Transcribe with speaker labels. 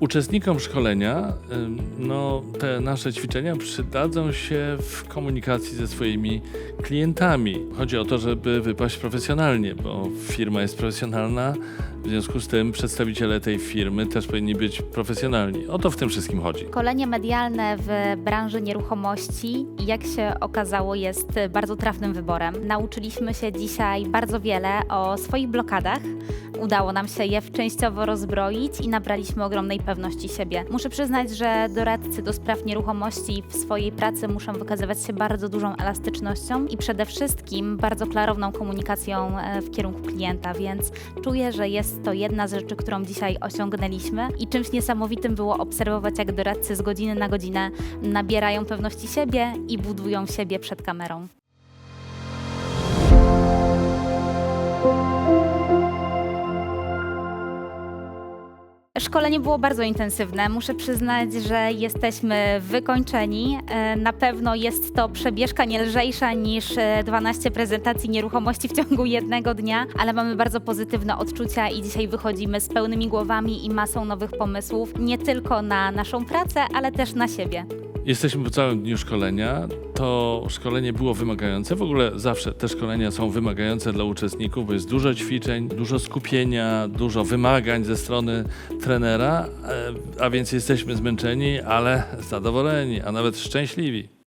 Speaker 1: Uczestnikom szkolenia no, te nasze ćwiczenia przydadzą się w komunikacji ze swoimi klientami. Chodzi o to, żeby wypaść profesjonalnie, bo firma jest profesjonalna, w związku z tym przedstawiciele tej firmy też powinni być profesjonalni. O to w tym wszystkim chodzi.
Speaker 2: Szkolenie medialne w branży nieruchomości, jak się okazało, jest bardzo trafnym wyborem. Nauczyliśmy się dzisiaj bardzo wiele o swoich blokadach. Udało nam się je częściowo rozbroić i nabraliśmy ogromnej pewności siebie. Muszę przyznać, że doradcy do spraw nieruchomości w swojej pracy muszą wykazywać się bardzo dużą elastycznością i przede wszystkim bardzo klarowną komunikacją e, w kierunku klienta, więc czuję, że jest to jedna z rzeczy, którą dzisiaj osiągnęliśmy i czymś niesamowitym było obserwować, jak doradcy z godziny na godzinę nabierają pewności siebie i budują siebie przed kamerą. Szkolenie było bardzo intensywne. Muszę przyznać, że jesteśmy wykończeni. E, Na pewno jest to przebieżka nie lżejsza niż e, 12 prezentacji nieruchomości w ciągu jednego dnia, ale mamy bardzo pozytywne odczucia i dzisiaj wychodzimy z pełnymi głowami i masą nowych pomysłów, nie tylko na naszą pracę, ale też na siebie.
Speaker 1: Jesteśmy po całym dniu szkolenia. To szkolenie było wymagające. W ogóle zawsze te szkolenia są wymagające dla uczestników, bo jest dużo ćwiczeń, dużo skupienia, dużo wymagań ze strony trenera, e, a więc jesteśmy zmęczeni, ale zadowoleni, a nawet szczęśliwi.